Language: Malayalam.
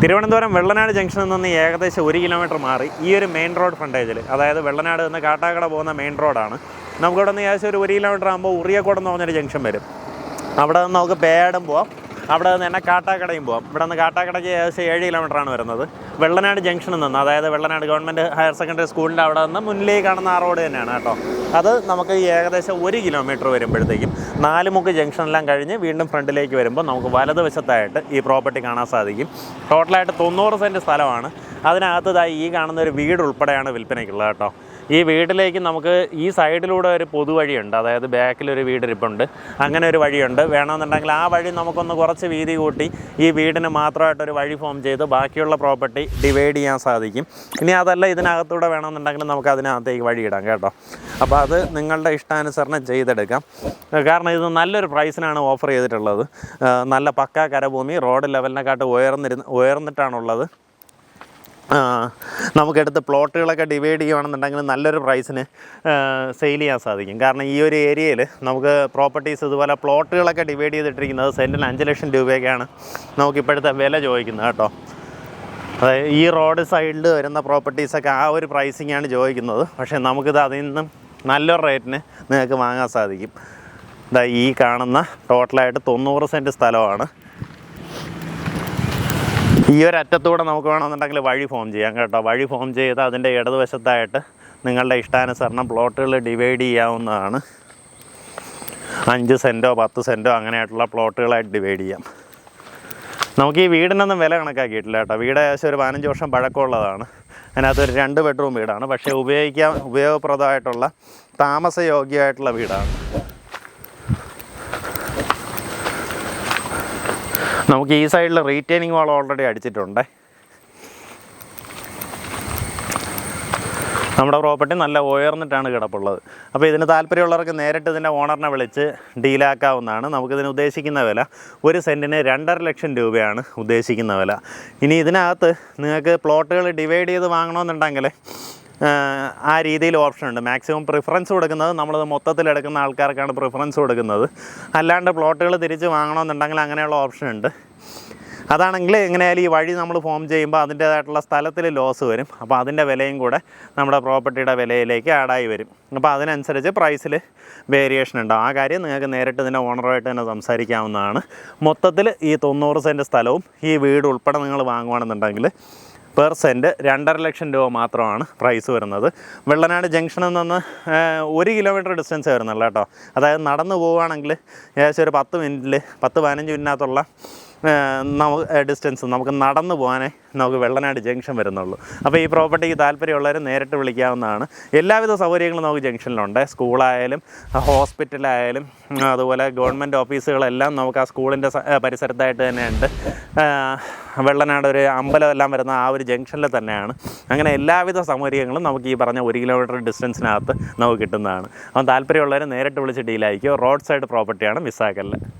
തിരുവനന്തപുരം വെള്ളനാട് ജംഗ്ഷനിൽ നിന്ന് ഏകദേശം ഒരു കിലോമീറ്റർ മാറി ഈ ഒരു മെയിൻ റോഡ് ഫ്രണ്ടേജിൽ അതായത് വെള്ളനാട് നിന്ന് കാട്ടാക്കട പോകുന്ന മെയിൻ റോഡാണ്. നമുക്കിവിടെ നിന്ന് ഏകദേശം ഒരു ഒരു കിലോമീറ്റർ ആകുമ്പോൾ ഉറിയക്കോട് എന്ന് പറഞ്ഞൊരു ജംഗ്ഷൻ വരും. അവിടെ നിന്ന് നമുക്ക് പേടം പോവാം. അവിടെ നിന്ന് തന്നെ കാട്ടാക്കടയും പോവാം. ഇവിടെ നിന്ന് കാട്ടാക്കടയ്ക്ക് ഏകദേശം ഏഴ് കിലോമീറ്ററാണ് വരുന്നത്. വെള്ളനാട് ജംഗ്ഷനിൽ നിന്ന് അതായത് വെള്ളനാട് ഗവൺമെന്റ് ഹയർ സെക്കൻഡറി സ്കൂളിന്റെ അവിടെ നിന്ന് മുന്നിലേക്ക് കാണുന്ന ആ റോഡ് തന്നെയാണ് കേട്ടോ. അത് നമുക്ക് ഏകദേശം ഒരു കിലോമീറ്റർ വരുമ്പോഴത്തേക്കും നാലുമുക്ക് ജംഗ്ഷനെല്ലാം കഴിഞ്ഞ് വീണ്ടും ഫ്രണ്ടിലേക്ക് വരുമ്പോൾ നമുക്ക് വലതുവശത്തായിട്ട് ഈ പ്രോപ്പർട്ടി കാണാൻ സാധിക്കും. ടോട്ടലായിട്ട് തൊണ്ണൂറ് സെന്റ് സ്ഥലമാണ്. അതിനകത്തതായി ഈ കാണുന്ന ഒരു വീട് ഉൾപ്പെടെയാണ് വിൽപ്പനയ്ക്കുള്ളത് കേട്ടോ. ഈ വീട്ടിലേക്ക് നമുക്ക് ഈ സൈഡിലൂടെ ഒരു പൊതുവഴിയുണ്ട് അതായത് ബാക്കിലൊരു വീടിരിപ്പുണ്ട് അങ്ങനെ ഒരു വഴിയുണ്ട്. വേണമെന്നുണ്ടെങ്കിൽ ആ വഴി നമുക്കൊന്ന് കുറച്ച് വീതി കൂട്ടി ഈ വീടിന് മാത്രമായിട്ടൊരു വഴി ഫോം ചെയ്ത് ബാക്കിയുള്ള പ്രോപ്പർട്ടി ഡിവൈഡ് ചെയ്യാൻ സാധിക്കും. ഇനി അതല്ല ഇതിനകത്തൂടെ വേണമെന്നുണ്ടെങ്കിൽ നമുക്ക് അതിനകത്തേക്ക് വഴിയിടാം കേട്ടോ. അപ്പോൾ അത് നിങ്ങളുടെ ഇഷ്ടാനുസരണം ചെയ്തെടുക്കാം. കാരണം ഇത് നല്ലൊരു പ്രൈസിനാണ് ഓഫർ ചെയ്തിട്ടുള്ളത്. നല്ല പക്കാ കരഭൂമി. റോഡ് ലെവലിനെക്കാട്ട് ഉയർന്നിരുന്ന് ഉയർന്നിട്ടാണുള്ളത്. നമുക്കെടുത്ത് പ്ലോട്ടുകളൊക്കെ ഡിവൈഡ് ചെയ്യുകയാണെന്നുണ്ടെങ്കിൽ നല്ലൊരു പ്രൈസിന് സെയിൽ ചെയ്യാൻ സാധിക്കും. കാരണം ഈ ഒരു ഏരിയയിൽ നമുക്ക് പ്രോപ്പർട്ടീസ് ഇതുപോലെ പ്ലോട്ടുകളൊക്കെ ഡിവൈഡ് ചെയ്തിട്ടിരിക്കുന്നത് സെന്റിന് അഞ്ച് ലക്ഷം രൂപയൊക്കെയാണ് നമുക്കിപ്പോഴത്തെ വില ചോദിക്കുന്നത് കേട്ടോ. അതായത് ഈ റോഡ് സൈഡിൽ വരുന്ന പ്രോപ്പർട്ടീസൊക്കെ ആ ഒരു പ്രൈസിങ്ങാണ് ചോദിക്കുന്നത്. പക്ഷേ നമുക്കിത് അതിൽ നിന്നും നല്ലൊരു റേറ്റിന് നിങ്ങൾക്ക് വാങ്ങാൻ സാധിക്കും. ഇതാ ഈ കാണുന്ന ടോട്ടലായിട്ട് തൊണ്ണൂറ് സെന്റ് സ്ഥലമാണ്. ഈ ഒരു അറ്റത്തൂടെ നമുക്ക് വേണമെന്നുണ്ടെങ്കിൽ വഴി ഫോം ചെയ്യാം കേട്ടോ. വഴി ഫോം ചെയ്ത് അതിന്റെ ഇടതുവശത്തായിട്ട് നിങ്ങളുടെ ഇഷ്ടാനുസരണം പ്ലോട്ടുകൾ ഡിവൈഡ് ചെയ്യാവുന്നതാണ്. അഞ്ച് സെന്റോ പത്ത് സെന്റോ അങ്ങനെയായിട്ടുള്ള പ്ലോട്ടുകളായിട്ട് ഡിവൈഡ് ചെയ്യാം. നമുക്ക് ഈ വീടിനൊന്നും വില കണക്കാക്കിയിട്ടില്ല കേട്ടോ. വീട് ഏകദേശം ഒരു പതിനഞ്ച് വർഷം പഴക്കമുള്ളതാണ്. അതിനകത്ത് ഒരു രണ്ട് ബെഡ്റൂം വീടാണ്. പക്ഷേ ഉപയോഗിക്കാൻ ഉപയോഗപ്രദമായിട്ടുള്ള താമസയോഗ്യമായിട്ടുള്ള വീടാണ്. നമുക്ക് ഈ സൈഡിൽ റീറ്റെയിനിങ് വാൾ ഓൾറെഡി അടിച്ചിട്ടുണ്ട്. നമ്മുടെ പ്രോപ്പർട്ടി നല്ല ഉയർന്നിട്ടാണ് കിടപ്പുള്ളത്. അപ്പോൾ ഇതിന് താല്പര്യമുള്ളവർക്ക് നേരിട്ട് ഇതിന്റെ ഓണറിനെ വിളിച്ച് ഡീലാക്കാവുന്നതാണ് നമുക്കിതിന് ഉദ്ദേശിക്കുന്ന വില ഒരു സെന്റിന് രണ്ടര ലക്ഷം രൂപയാണ് ഉദ്ദേശിക്കുന്ന വില. ഇനി ഇതിനകത്ത് നിങ്ങൾക്ക് പ്ലോട്ടുകൾ ഡിവൈഡ് ചെയ്ത് വാങ്ങണമെന്നുണ്ടെങ്കിൽ ആ രീതിയിൽ ഓപ്ഷൻ ഉണ്ട്. മാക്സിമം പ്രിഫറൻസ് കൊടുക്കുന്നത് നമ്മളത് മൊത്തത്തിൽ എടുക്കുന്ന ആൾക്കാർക്കാണ് പ്രിഫറൻസ് കൊടുക്കുന്നത്. അല്ലാണ്ട് പ്ലോട്ടുകൾ തിരിച്ച് വാങ്ങണമെന്നുണ്ടെങ്കിൽ അങ്ങനെയുള്ള ഓപ്ഷൻ ഉണ്ട്. അതാണെങ്കിൽ എങ്ങനെയായാലും ഈ വഴി നമ്മൾ ഫോം ചെയ്യുമ്പോൾ അതിന്റേതായിട്ടുള്ള സ്ഥലത്തിൽ ലോസ് വരും. അപ്പോൾ അതിന്റെ വിലയും കൂടെ നമ്മുടെ പ്രോപ്പർട്ടിയുടെ വിലയിലേക്ക് ആഡായി വരും. അപ്പോൾ അതിനനുസരിച്ച് പ്രൈസിൽ വേരിയേഷൻ ഉണ്ടാവും ആ കാര്യം നിങ്ങൾക്ക് നേരിട്ട് ഇതിന്റെ ഓണറുമായിട്ട് തന്നെ സംസാരിക്കാവുന്നതാണ്. മൊത്തത്തിൽ ഈ തൊണ്ണൂറ് സെന്റ് സ്ഥലവും ഈ വീട് ഉൾപ്പെടെ നിങ്ങൾ വാങ്ങുകയാണെന്നുണ്ടെങ്കിൽ പെർ സെന്റ് രണ്ടര ലക്ഷം രൂപ മാത്രമാണ് പ്രൈസ് വരുന്നത്. വെള്ളനാട് ജംഗ്ഷനിൽ നിന്ന് ഒരു കിലോമീറ്റർ ഡിസ്റ്റൻസ് വരുന്നുള്ളൂ കേട്ടോ. അതായത് നടന്നു പോവുകയാണെങ്കിൽ ഏകദേശം ഒരു പത്ത് മിനിറ്റിൽ പത്ത് പതിനഞ്ച് മിനിറ്റിനകത്തുള്ള നമുക്ക് ഡിസ്റ്റൻസ് നമുക്ക് നടന്നു പോകാനേ നമുക്ക് വെള്ളനാട് ജംഗ്ഷൻ വരുന്നുള്ളൂ. അപ്പോൾ ഈ പ്രോപ്പർട്ടിക്ക് താല്പര്യമുള്ളവർ നേരിട്ട് വിളിക്കാവുന്നതാണ്. എല്ലാവിധ സൗകര്യങ്ങളും നമുക്ക് ജംഗ്ഷനിലുണ്ട് സ്കൂളായാലും ഹോസ്പിറ്റലായാലും അതുപോലെ ഗവൺമെന്റ് ഓഫീസുകളെല്ലാം നമുക്ക് ആ സ്കൂളിന്റെ പരിസരത്തായിട്ട് തന്നെയുണ്ട്. വെള്ളനാട് ഒരു അമ്പലം എല്ലാം വരുന്ന ആ ഒരു ജംഗ്ഷനിൽ തന്നെയാണ്. അങ്ങനെ എല്ലാവിധ സൗകര്യങ്ങളും നമുക്ക് ഈ പറഞ്ഞ ഒരു കിലോമീറ്റർ ഡിസ്റ്റൻസിനകത്ത് നമുക്ക് കിട്ടുന്നതാണ്. അപ്പം താല്പര്യമുള്ളവർ നേരിട്ട് വിളിച്ച് ഡീലായിരിക്കും റോഡ് സൈഡ് പ്രോപ്പർട്ടിയാണ് മിസ്സാക്കല്ല